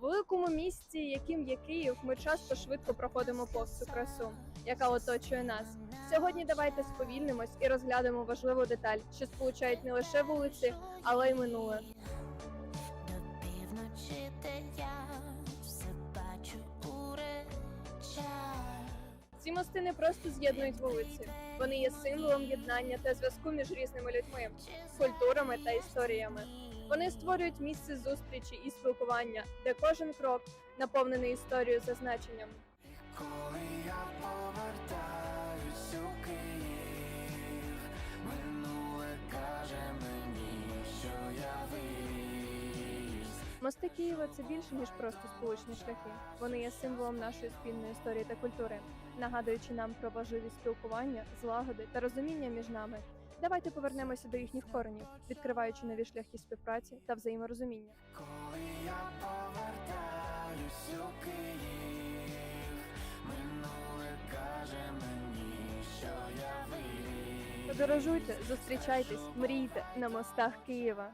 великому місті, яким є Київ, ми часто швидко проходимо повз цю красу, яка оточує нас. Сьогодні давайте сповільнимось і розглянемо важливу деталь, що сполучають не лише вулиці, але й минуле. До півночі, де я все бачу у речах. Ці мости не просто з'єднують вулиці, вони є символом єднання та зв'язку між різними людьми, культурами та історіями. Вони створюють місце зустрічі і спілкування, де кожен крок наповнений історією за значенням. Коли я повертаюсь у Київ, минуле каже мені, що я виріс. Мости Києва це більше ніж просто сполучні шляхи. Вони є символом нашої спільної історії та культури, нагадуючи нам про важливість спілкування, злагоди та розуміння між нами. Давайте повернемося до їхніх коренів, відкриваючи нові шляхи співпраці та взаєморозуміння. Коли я повертаюсь у Київ, минуле каже мені, що я виріс. Подорожуйте, зустрічайтесь, мрійте на мостах Києва.